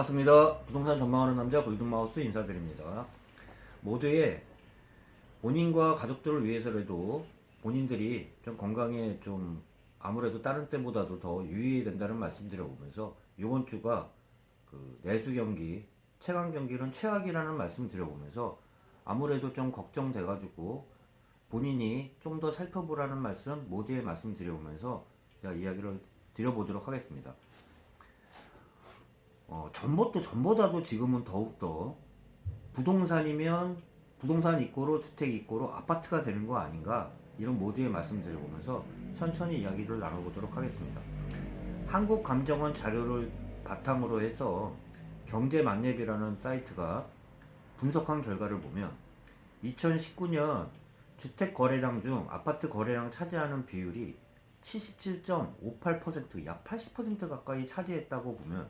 반갑습니다. 부동산 전망하는 남자 골든마우스 인사드립니다. 모두의 본인과 가족들을 위해서라도 본인들이 좀 건강에 좀 아무래도 다른 때보다도 더 유의해야 된다는 말씀 드려보면서 이번 주가 그 내수 경기, 최강 경기는 최악이라는 말씀 드려보면서 아무래도 좀 걱정돼가지고 본인이 좀 더 살펴보라는 말씀 모두에 말씀 드려보면서 제가 이야기를 드려보도록 하겠습니다. 어, 전부터 전보다도 지금은 더욱더 부동산이면 부동산 입고로 주택 입고로 아파트가 되는 거 아닌가 이런 모두의 말씀드려보면서 천천히 이야기를 나눠보도록 하겠습니다. 한국감정원 자료를 바탕으로 해서 경제만렙이라는 사이트가 분석한 결과를 보면 2019년 주택 거래량 중 아파트 거래량 차지하는 비율이 77.58%약 80% 가까이 차지했다고 보면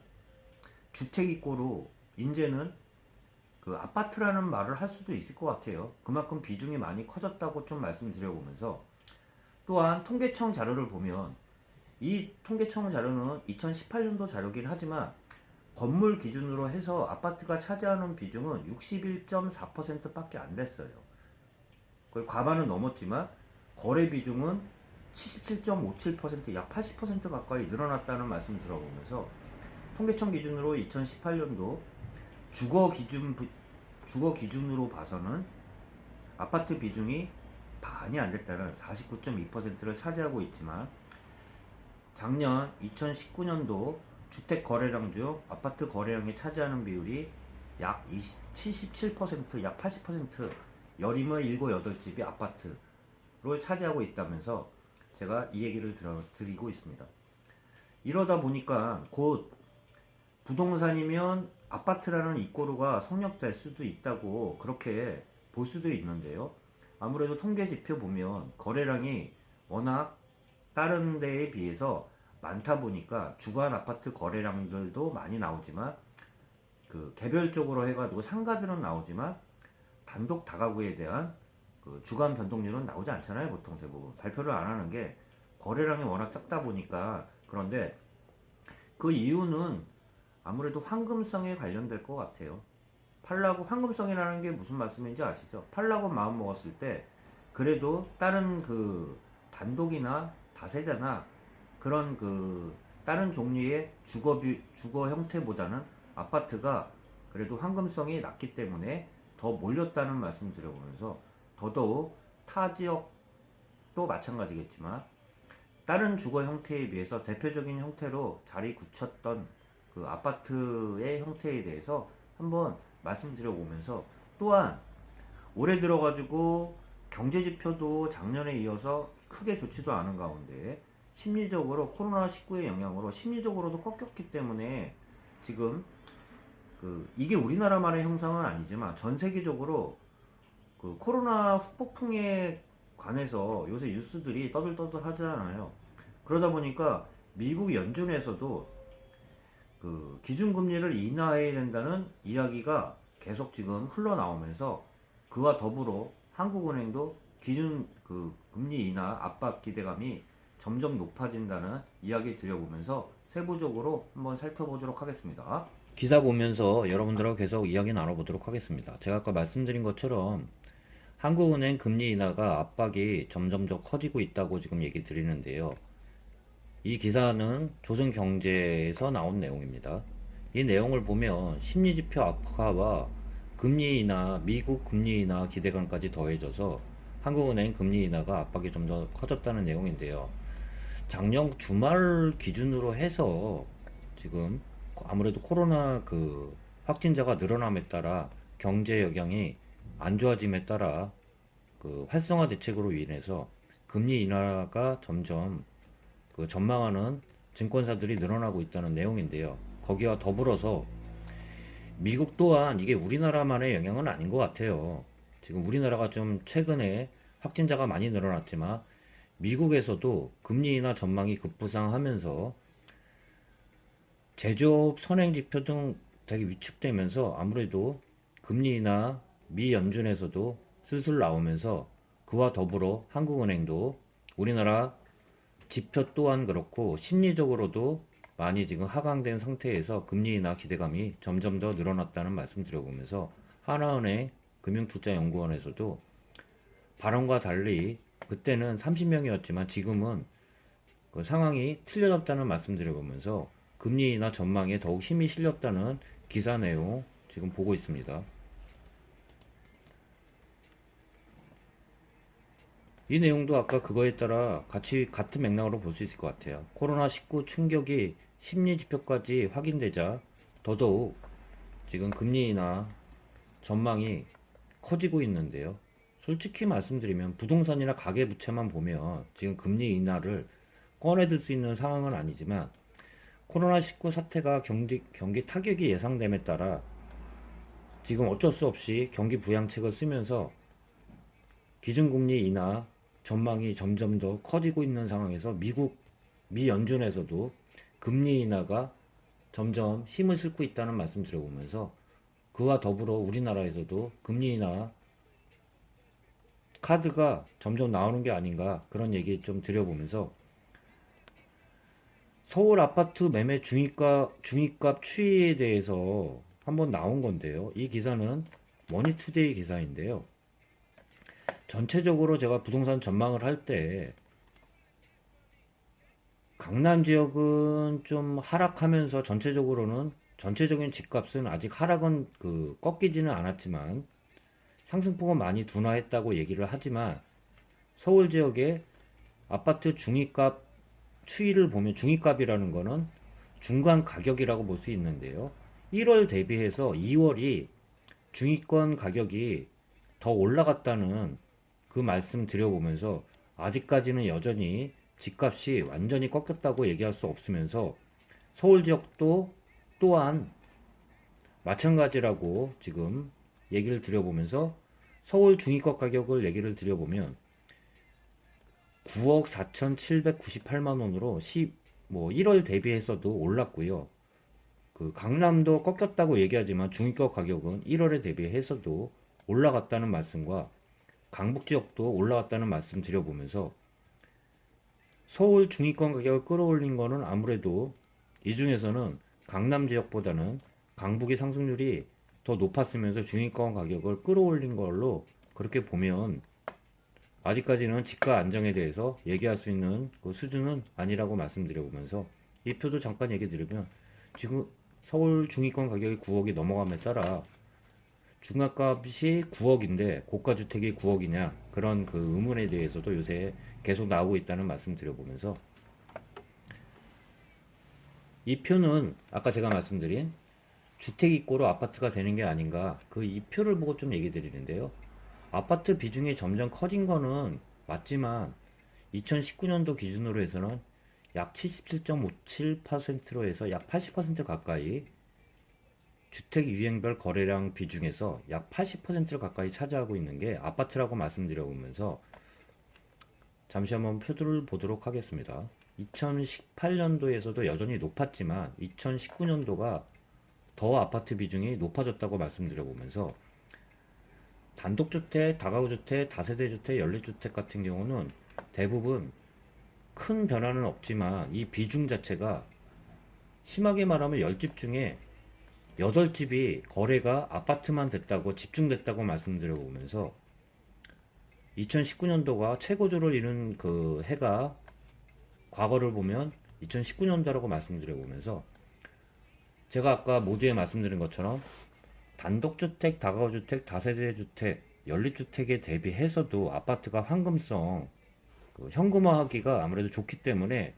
주택 입고로 이제는 그 아파트라는 말을 할 수도 있을 것 같아요. 그만큼 비중이 많이 커졌다고 좀 말씀드려보면서 또한 통계청 자료를 보면 이 통계청 자료는 2018년도 자료긴 하지만 건물 기준으로 해서 아파트가 차지하는 비중은 61.4%밖에 안 됐어요. 거의 과반은 넘었지만 거래 비중은 77.57%약 80% 가까이 늘어났다는 말씀 들어보면서 통계청 기준으로 2018년도 주거 기준 주거 기준으로 봐서는 아파트 비중이 반이 안 됐다는 49.2%를 차지하고 있지만 작년 2019년도 주택 거래량 중 아파트 거래량이 차지하는 비율이 약 20, 77%, 약 80% 열이면 7, 8집이 아파트를 차지하고 있다면서 제가 이 얘기를 드리고 있습니다. 이러다 보니까 곧 부동산이면 아파트라는 입고료가 성립될 수도 있다고 그렇게 볼 수도 있는데요. 아무래도 통계 지표 보면 거래량이 워낙 다른 데에 비해서 많다 보니까 주간 아파트 거래량들도 많이 나오지만 그 개별적으로 해가지고 상가들은 나오지만 단독 다가구에 대한 그 주간 변동률은 나오지 않잖아요 보통 대부분 발표를 안 하는 게 거래량이 워낙 작다 보니까 그런데 그 이유는 아무래도 황금성에 관련될 것 같아요. 팔라고 황금성이라는 게 무슨 말씀인지 아시죠? 팔라고 마음 먹었을 때 그래도 다른 그 단독이나 다세대나 그런 그 다른 종류의 주거 비, 주거 형태보다는 아파트가 그래도 황금성이 낮기 때문에 더 몰렸다는 말씀 드려보면서 더더욱 타 지역도 마찬가지겠지만 다른 주거 형태에 비해서 대표적인 형태로 자리 굳혔던 그 아파트의 형태에 대해서 한번 말씀드려 보면서 또한 올해 들어가지고 경제 지표도 작년에 이어서 크게 좋지도 않은 가운데 심리적으로 코로나19의 영향으로 심리적으로도 꺾였기 때문에 지금 그 이게 우리나라만의 형상은 아니지만 전 세계적으로 그 코로나 후폭풍에 관해서 요새 뉴스들이 떠들떠들 하잖아요. 그러다 보니까 미국 연준에서도 그 기준금리를 인하해야 된다는 이야기가 계속 지금 흘러나오면서 그와 더불어 한국은행도 기준 그 금리 인하 압박 기대감이 점점 높아진다는 이야기 드려보면서 세부적으로 한번 살펴보도록 하겠습니다. 기사 보면서 여러분들하고 계속 이야기 나눠보도록 하겠습니다. 제가 아까 말씀드린 것처럼 한국은행 금리 인하가 압박이 점점 더 커지고 있다고 지금 얘기 드리는데요. 이 기사는 조선경제에서 나온 내용입니다. 이 내용을 보면 심리지표 악화와 금리 인하, 미국 금리 인하 기대감까지 더해져서 한국은행 금리 인하가 압박이 좀 더 커졌다는 내용인데요. 작년 주말 기준으로 해서 지금 아무래도 코로나 그 확진자가 늘어남에 따라 경제 영향이 안 좋아짐에 따라 그 활성화 대책으로 인해서 금리 인하가 점점 그 전망하는 증권사들이 늘어나고 있다는 내용인데요. 거기와 더불어서 미국 또한 이게 우리나라만의 영향은 아닌 것 같아요. 지금 우리나라가 좀 최근에 확진자가 많이 늘어났지만 미국에서도 금리 인하 전망이 급부상하면서 제조업 선행 지표 등 되게 위축되면서 아무래도 금리 인하 미 연준에서도 슬슬 나오면서 그와 더불어 한국은행도 우리나라 지표 또한 그렇고 심리적으로도 많이 지금 하강된 상태에서 금리 인하 기대감이 점점 더 늘어났다는 말씀 드려보면서 하나은행 금융투자연구원에서도 발언과 달리 그때는 30명이었지만 지금은 그 상황이 틀려졌다는 말씀 드려보면서 금리 인하 전망에 더욱 힘이 실렸다는 기사 내용 지금 보고 있습니다. 이 내용도 아까 그거에 따라 같이 같은 맥락으로 볼 수 있을 것 같아요. 코로나19 충격이 심리 지표까지 확인되자 더더욱 지금 금리 인하 전망이 커지고 있는데요. 솔직히 말씀드리면 부동산이나 가계 부채만 보면 지금 금리 인하를 꺼내들 수 있는 상황은 아니지만 코로나19 사태가 경기, 경기 타격이 예상됨에 따라 지금 어쩔 수 없이 경기 부양책을 쓰면서 기준금리 인하 전망이 점점 더 커지고 있는 상황에서 미국 미 연준에서도 금리 인하가 점점 힘을 싣고 있다는 말씀 드려보면서 그와 더불어 우리나라에서도 금리 인하 카드가 점점 나오는 게 아닌가 그런 얘기 좀 드려보면서 서울 아파트 매매 중위값 중위값 추이에 대해서 한번 나온 건데요. 이 기사는 머니투데이 기사인데요. 전체적으로 제가 부동산 전망을 할 때 강남 지역은 좀 하락하면서 전체적으로는 전체적인 집값은 아직 하락은 그 꺾이지는 않았지만 상승폭은 많이 둔화했다고 얘기를 하지만 서울 지역의 아파트 중위값 추이를 보면 중위값이라는 거는 중간 가격이라고 볼 수 있는데요. 1월 대비해서 2월이 중위권 가격이 더 올라갔다는 그 말씀 드려보면서 아직까지는 여전히 집값이 완전히 꺾였다고 얘기할 수 없으면서 서울 지역도 또한 마찬가지라고 지금 얘기를 드려보면서 서울 중위권 가격을 얘기를 드려보면 9억 4,798만 원으로 10, 뭐 1월 대비해서도 올랐고요. 그 강남도 꺾였다고 얘기하지만 중위권 가격은 1월에 대비해서도 올라갔다는 말씀과 강북 지역도 올라갔다는 말씀 드려보면서 서울 중위권 가격을 끌어올린 거는 아무래도 이 중에서는 강남 지역보다는 강북의 상승률이 더 높았으면서 중위권 가격을 끌어올린 걸로 그렇게 보면 아직까지는 집가 안정에 대해서 얘기할 수 있는 그 수준은 아니라고 말씀드려보면서 이 표도 잠깐 얘기 드리면 지금 서울 중위권 가격이 9억이 넘어감에 따라 중간값이 9억인데 고가 주택이 9억이냐 그런 그 의문에 대해서도 요새 계속 나오고 있다는 말씀 드려보면서 이 표는 아까 제가 말씀드린 주택 입고로 아파트가 되는 게 아닌가 그 이 표를 보고 좀 얘기 드리는데요. 아파트 비중이 점점 커진 거는 맞지만 2019년도 기준으로 해서는 약 77.57%로 해서 약 80% 가까이 주택 유형별 거래량 비중에서 약 80%를 가까이 차지하고 있는 게 아파트라고 말씀드려보면서 잠시 한번 표들을 보도록 하겠습니다. 2018년도에서도 여전히 높았지만 2019년도가 더 아파트 비중이 높아졌다고 말씀드려보면서 단독주택, 다가구주택, 다세대주택, 연립주택 같은 경우는 대부분 큰 변화는 없지만 이 비중 자체가 심하게 말하면 10집 중에 8집이 거래가 아파트만 됐다고 집중됐다고 말씀드려보면서 2019년도가 최고조를 이룬 그 해가 과거를 보면 2019년도라고 말씀드려보면서 제가 아까 모두에 말씀드린 것처럼 단독주택, 다가구주택, 다세대주택, 연립주택에 대비해서도 아파트가 황금성 그 현금화하기가 아무래도 좋기 때문에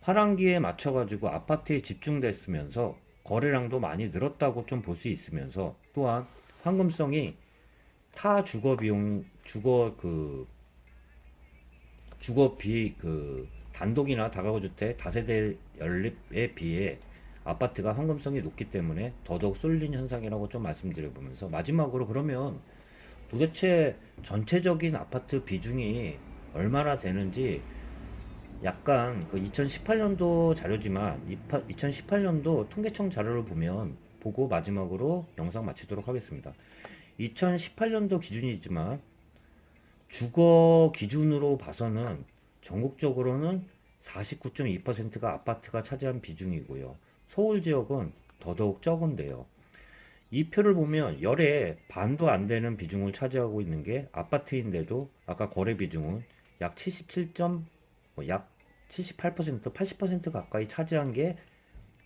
화랑기에 맞춰가지고 아파트에 집중됐으면서 거래량도 많이 늘었다고 좀 볼 수 있으면서 또한 황금성이 타 주거 비용 주거 그 주거 비그 단독이나 다가구 주택 다세대 연립에 비해 아파트가 황금성이 높기 때문에 더더욱 쏠린 현상이라고 좀 말씀드려 보면서 마지막으로 그러면 도대체 전체적인 아파트 비중이 얼마나 되는지 약간 그 2018년도 자료지만 2018년도 통계청 자료를 보면 보고 마지막으로 영상 마치도록 하겠습니다. 2018년도 기준이지만 주거 기준으로 봐서는 전국적으로는 49.2%가 아파트가 차지한 비중이고요. 서울 지역은 더더욱 적은데요. 이 표를 보면 열의 반도 안 되는 비중을 차지하고 있는 게 아파트인데도 아까 거래 비중은 약 77. 뭐약 78%, 80% 가까이 차지한 게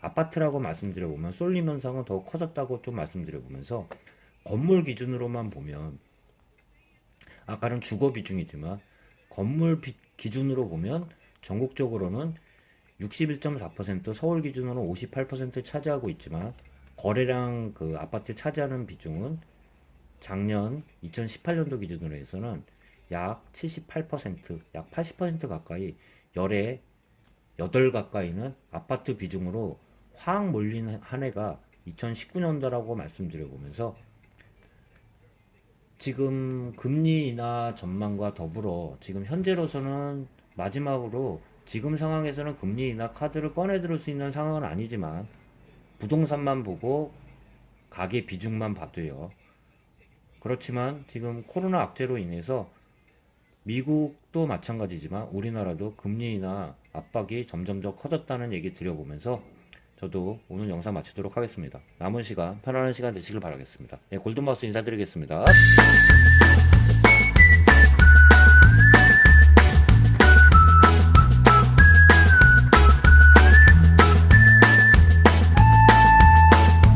아파트라고 말씀드려 보면 쏠림 현상은 더욱 커졌다고 좀 말씀드려 보면서 건물 기준으로만 보면 아까는 주거 비중이지만 건물 비- 기준으로 보면 전국적으로는 61.4% 서울 기준으로 58% 차지하고 있지만 거래량 그 아파트 차지하는 비중은 작년 2018년도 기준으로 해서는 약 78%, 약 80% 가까이 열에 8 가까이는 아파트 비중으로 확 몰린 한 해가 2019년도라고 말씀드려 보면서 지금 금리 인하 전망과 더불어 지금 현재로서는 마지막으로 지금 상황에서는 금리 인하 카드를 꺼내 들을 수 있는 상황은 아니지만 부동산만 보고 가계 비중만 봐도요. 그렇지만 지금 코로나 악재로 인해서 미국도 마찬가지지만 우리나라도 금리 인하 압박이 점점 더 커졌다는 얘기 드려보면서 저도 오늘 영상 마치도록 하겠습니다. 남은 시간 편안한 시간 되시길 바라겠습니다. 네, 골든마우스 인사드리겠습니다.